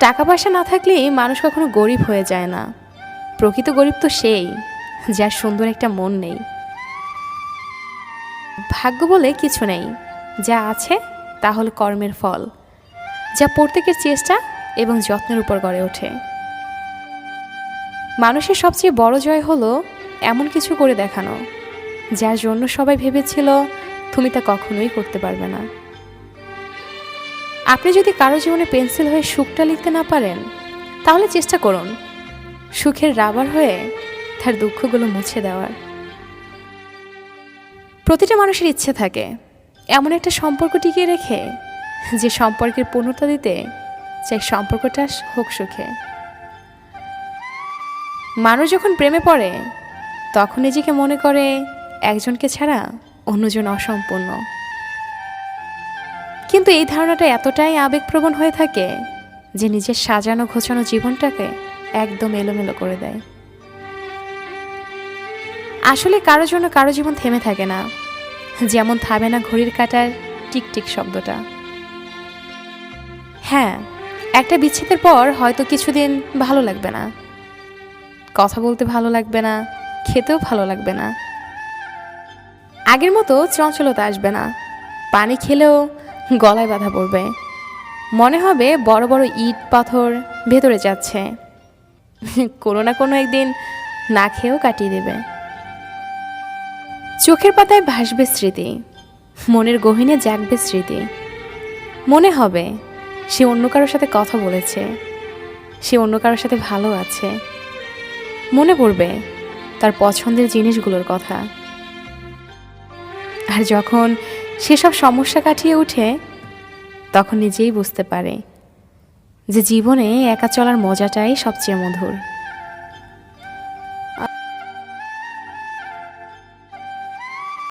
টাকা পয়সা না থাকলে মানুষ কখনো গরিব হয়ে যায় না। প্রকৃত গরিব তো সেই, যার সুন্দর একটা মন নেই। ভাগ্য বলে কিছু নেই, যা আছে তা হলো কর্মের ফল, যা প্রত্যেকের চেষ্টা এবং যত্নের উপর গড়ে ওঠে। মানুষের সবচেয়ে বড় জয় হলো এমন কিছু করে দেখানো, যার জন্য সবাই ভেবেছিল তুমি তা কখনোই করতে পারবে না। আপনি যদি কারও জীবনে পেন্সিল হয়ে সুখটা লিখতে না পারেন, তাহলে চেষ্টা করুন সুখের রাবার হয়ে তার দুঃখগুলো মুছে দেওয়ার। প্রতিটা মানুষের ইচ্ছে থাকে এমন একটা সম্পর্ক টিকিয়ে রেখে যে সম্পর্কের পূর্ণতা দিতে চাই সম্পর্কটা হোক সুখে। মানুষ যখন প্রেমে পড়ে, তখন নিজেকে মনে করে একজনকে ছাড়া অন্যজন অসম্পূর্ণ। কিন্তু এই ধারণাটা এতটাই আবেগপ্রবণ হয়ে থাকে যে নিজের সাজানো ঘোচানো জীবনটাকে একদম এলোমেলো করে দেয়। আসলে কারও জন্য কারও জীবন থেমে থাকে না, যেমন থামে না ঘড়ির কাটার টিকটিক শব্দটা। হ্যাঁ একটা বিচ্ছেদের পর হয়তো কিছুদিন ভালো লাগবে না। কথা বলতে ভালো লাগবে না, খেতেও ভালো লাগবে না। আগের মতো চঞ্চলতা আসবে না, পানি খেলেও গলায় বাধা পড়বে। মনে হবে বড় বড় ইট পাথর ভেতরে যাচ্ছে। কোনো না কোনো একদিন না খেয়েও কাটিয়ে দেবে। চোখের পাতায় ভাসবে স্মৃতি, মনের গহীনে জাগবে স্মৃতি। মনে হবে সে অন্য কারোর সাথে কথা বলেছে, সে অন্য কারোর সাথে ভালো আছে। মনে পড়বে তার পছন্দের জিনিসগুলোর কথা। আর যখন সেসব সমস্যা কাটিয়ে উঠে তখন নিজেই বুঝতে পারে যে জীবনে একা চলার মজাটাই সবচেয়ে মধুর।